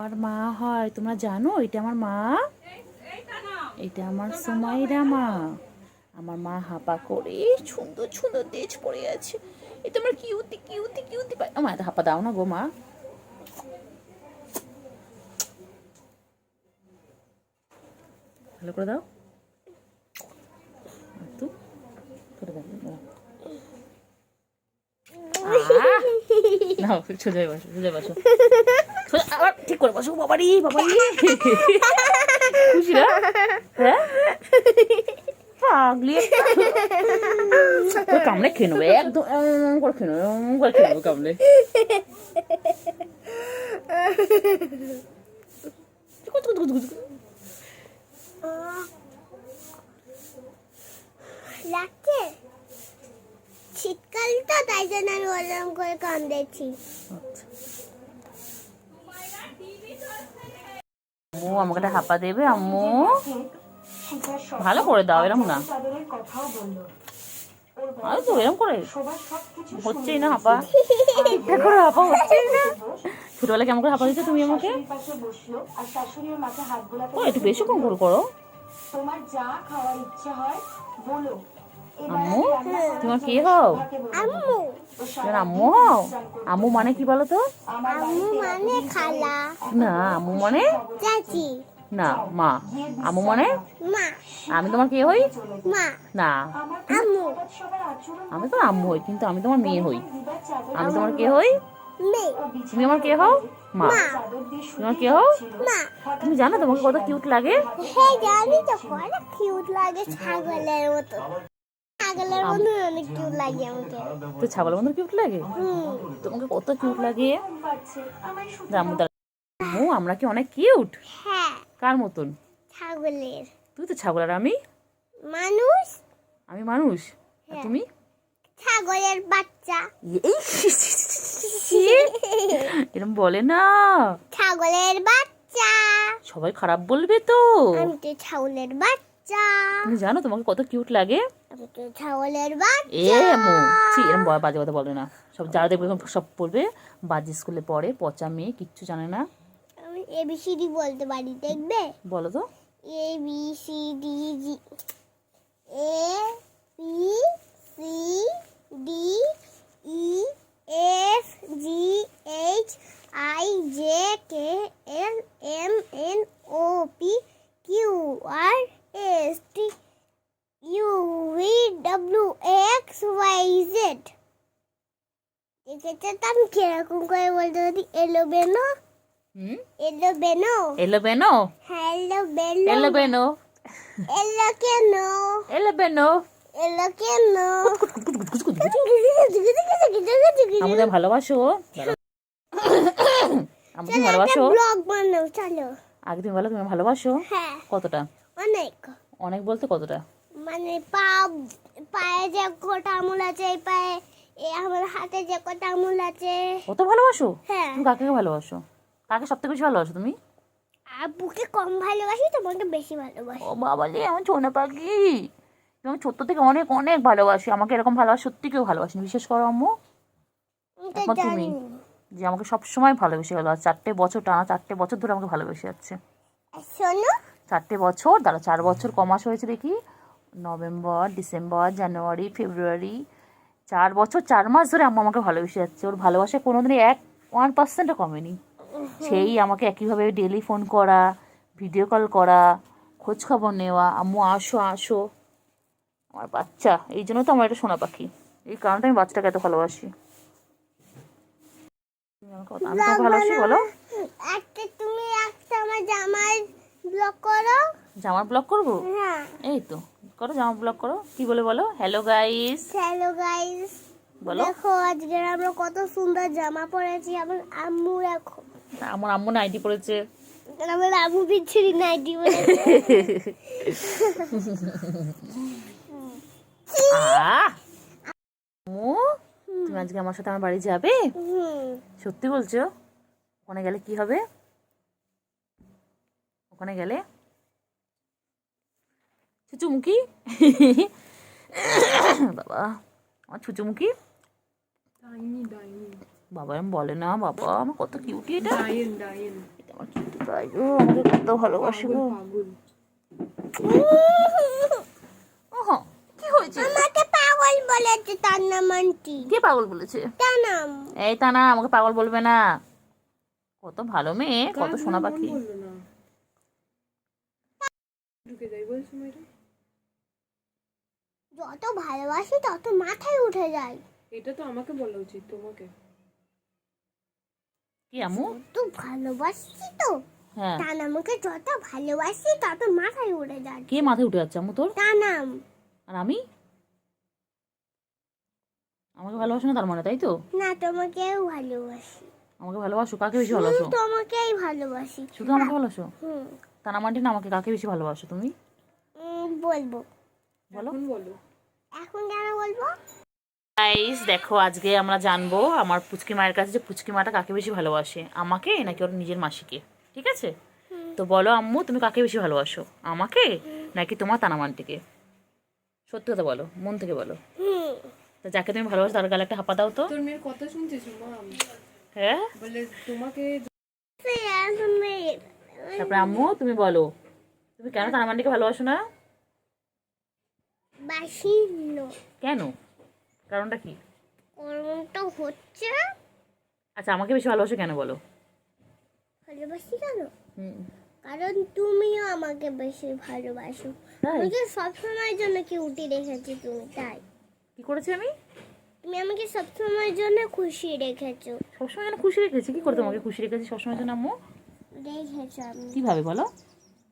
আমার মা হয়, তোমরা জানো? এটা আমার মা। এটা আমার সুমাইরা মা। আমার মা হাপা করে সুন্দর সুন্দর তেজ পড়ে আছে। এটা আমার কিউতি কিউতি কিউতি আমার হাপা দাও না গো মা। ভালো করে দাও। একটু করে দাও। দাও। সোজাই বসো সোজাই বসো আবার ঠিক করে বসো বাবারি বাবারি খুশি না হ্যাঁ পাগলি কামড়ে খেয়ে নেবে একদম করে খেয়ে নেবে করে খেয়ে নেবে কামড়ে। লাগছে শীতকাল তো তাই জন্য আমি ওরকম করে কান্দেছি আচ্ছা। আম্মু আমাকে একটা হাপা দেবে আম্মু? ভালো করে দাও এরম না। আরে তো এরম করে হচ্ছেই না হাপা ঠিকঠাক করে হাপা হচ্ছেই না। ছোটবেলা কেমন করে হাপা দিতে তুমি আমাকে? ও একটু বেশি কম করে করো। তোমার যা খাওয়ার ইচ্ছে হয় বলো। আম্মু? তোমার কি হও? আম্মু। তোমার আম্মু হও? আম্মু মানে কি বলো তো? আম্মু মানে খালা। না আম্মু মানে? চাচি। না মা। আম্মু মানে? মা। আমি তোমার কে হই? মা। না। আম্মু। আমি তো আম্মু হই কিন্তু আমি তোমার মেয়ে হই। আমি তোমার কে হই? মেয়ে তুমি আমার কে হও? মা। চাদর দিয়ে তুমি আমার কে হও? মা। তুমি জানো তোমাকে কত কিউট লাগে? হ্যাঁ জানি তো অনেক কিউট লাগে ছাগলের মতো। ছাগলের মতো অনেক কিউট লাগে আমাকে। তো ছাগলের মতো কিউট লাগে? তোমাকে কত কিউট লাগে? আমরা কি অনেক কিউট হ্যাঁ। কার মতন? ছাগলের। তুই তো ছাগল আর আমি? মানুষ? আমি মানুষ। আর তুমি? ছাগলের বাচ্চা। এরকম বলে না। ছাগলের বাচ্চা। সবাই খারাপ বলবে তো। আমি তো ছাগলের বাচ্চা। তুমি জানো তোমাকে কত কিউট লাগে? ছাগলের এ বাচ্চা আম্মু ছি এরকম বাজে কথা বলবে না। সব যারা দেখবে সব পড়বে। বাজে স্কুলে পড়ে পচা মেয়ে কিচ্ছু জানে না। আমি এবিসিডি বলতে পারি দেখবে? বলো তো। এ তো আমি কীরকম করে বলতে পারি এলো বেনো এলো বেনো এলো বেনো হ্যালো বেলো এলো বেনো এলো কেন এলো বেনো এলো কেন আমাদের ভালোবাসো আমাকে ভালোবাসো ব্লগ বানাও চলো আগে তুমি বলো তুমি ভালোবাসো হ্যাঁ কতটা অনেক অনেক বলতে কতটা মানে পা পায়ে যে কটা আঙুল আছে এই পায়ে এই আমার হাতে যে কটা আঙুল আছে। কত ভালোবাসো? হ্যাঁ। তুমি কাকে ভালোবাসো? কাকে সব থেকে বেশি ভালোবাসো তুমি? আব্বুকে কম ভালোবাসি তোমাকে বেশি ভালোবাসি। ও বাবা রে আমার ছোনা পাখি। তুমি ছোট্ট থেকে অনেক অনেক ভালোবাসি। আমাকে এরকম ভালোবাসা সত্যি কেউ ভালোবাসেনি। বিশেষ করো আম্মু। তো তুমি। যে আমাকে সব সময় ভালোবেসে গেল। আর চারটে বছর টানা চারটে বছর ধরে আমাকে ভালোবেসে যাচ্ছে। শোনো। চারটে বছর দাঁড়া চার বছর ক মাস হয়েছে দেখি। নভেম্বর ডিসেম্বর জানুয়ারি ফেব্রুয়ারি চার বছর চার মাস ধরে আম্মা আমাকে ভালোবেসে যাচ্ছে। ওর ভালোবাসা কোনোদিনই এক ওয়ান পার্সেন্টও কমেনি। সেই আমাকে একইভাবে ডেলি ফোন করা ভিডিও কল করা খোঁজ খবর নেওয়া আম্মু আসো আসো। আমার বাচ্চা এই জন্য তো আমার একটা সোনা পাখি। এই কারণটা আমি বাচ্চাটাকে এত ভালোবাসি। আমি তোমাকে ভালোবাসি বলো। একটা তুমি একটা আমার জামার ব্লক করো। জামার ব্লক করব? হ্যাঁ। এই তো। করো জামা ব্লক করো। কি বলে বলো? হ্যালো গাইস হ্যালো গাইস বলো। দেখো আজকে আমরা কত সুন্দর জামা পরেছি। আমার আম্মু দেখো। আমার আম্মু নাইটি পড়েছে আমার আম্মু বিচ্ছিরি নাইটি পরেছে! আম্মু তুমি আজকে আমার সাথে আমার বাড়ি যাবে? সত্যি বলছো? ওখানে গেলে কি হবে? ওখানে গেলে চুচুমুখি বাবা আমার চুচুমুখি বাবা এরম বলে না বাবা আমার কত কিউটি এটা। আমার কিউটি তাই গো আমাকে কত ভালোবাসে গো। কি হয়েছে? আমাকে পাগল বলেছে তার নাম আন্টি। কে পাগল বলেছে? তার নাম এই তা না আমাকে পাগল বলবে না। কত ভালো মেয়ে কত সোনা পাখি। ঢুকে যাই বল সময়টা যত ভালোবাসি তত মাথায় উঠে যায়। এটা তো আমাকে বলা উচিত তোমাকে। কি আমু তো ভালোবাসি তো হ্যাঁ। তার নামকে যত ভালোবাসি তত মাথায় উঠে যায়। কে মাথায় উঠে যাচ্ছে আমু তোর? তার নাম আর আমি? আমাকে ভালোবাসো না তার মানে তাই তো? না তোমাকেও ভালোবাসি। আমাকে ভালোবাসো কাকে বেশি ভালোবাসো? তোমাকেই ভালোবাসি। শুধু আমাকে ভালোবাসো? হুম। তানা মান্টি না আমাকে কাকে বেশি ভালোবাসো তুমি? বলব। বলো। বলো। এখন কেন বলব? গাইস দেখো আজকে আমরা জানব আমার পুচকি মায়ের কাছে যে পুচকি মাটা কাকে বেশি ভালোবাসে আমাকে নাকি ওর নিজের মাসিকে ঠিক আছে? তো বলো আম্মু তুমি কাকে বেশি ভালোবাসো আমাকে নাকি তোমার তানামানটিকে? সত্যি কথা বলো মন থেকে বলো। তো যাকে তুমি ভালোবাসো তার গালে একটা হাপা দাও তো। তোর মেয়ের কথা শুনছিস হ্যাঁ? বলে তোমাকে তারপরে আম্মু তুমি বলো তুমি কেন তানামান্টিকে ভালোবাসো না? বাসি নো কেন? কারণটা কি? কর্মটা হচ্ছে আচ্ছা আমাকে বেশি ভালোবাসো কেন বলো? ভালোবাসি কেন? হুম। কারণ তুমিও আমাকে বেশি ভালোবাসো। আমাকে সবসময়ের জন্য কি উঠি রেখেছি তুমি তাই? কি করেছি আমি? তুমি আমাকে সবসময়ের জন্য খুশি রেখেছো। সবসময় যেন খুশি রেখেছি? কি করে তোমাকে খুশি রেখেছি সবসময় যেন আম্মু? রেখেছো আমি। কীভাবে বলো?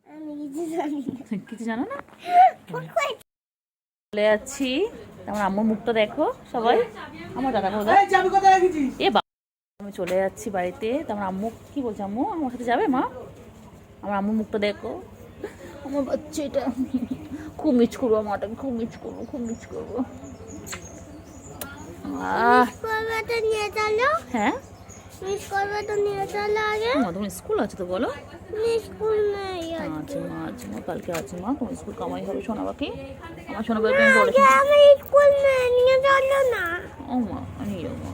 আমি কিছু জানি না। কিছু জানো না? চলে যাচ্ছি আমার আম্মুর মুখটা দেখো সবাই। আমার দাদা কোথায় এ আমি চলে যাচ্ছি বাড়িতে। তো আমার আম্মু কি বলছে আম্মু? আমার সাথে যাবে মা? আমার আম্মুর মুখটা দেখো। আমার বাচ্চা এটা খুব মিস করব মাটাকে খুব মিস করব খুব মিস করব। আহ। করবে তো নিয়ে চলো। হ্যাঁ? মিস করবে তো নিয়ে চলে আগে মা তোমার স্কুল আছে তো বলো স্কুল নেই আছে মা আছে মা কালকে আছে মা তোমার স্কুল কামাই হবে শোনাবাকে বাকি আমার সোনা বাকি আমি স্কুল নেই নিয়ে চলো না ও মা আমি মা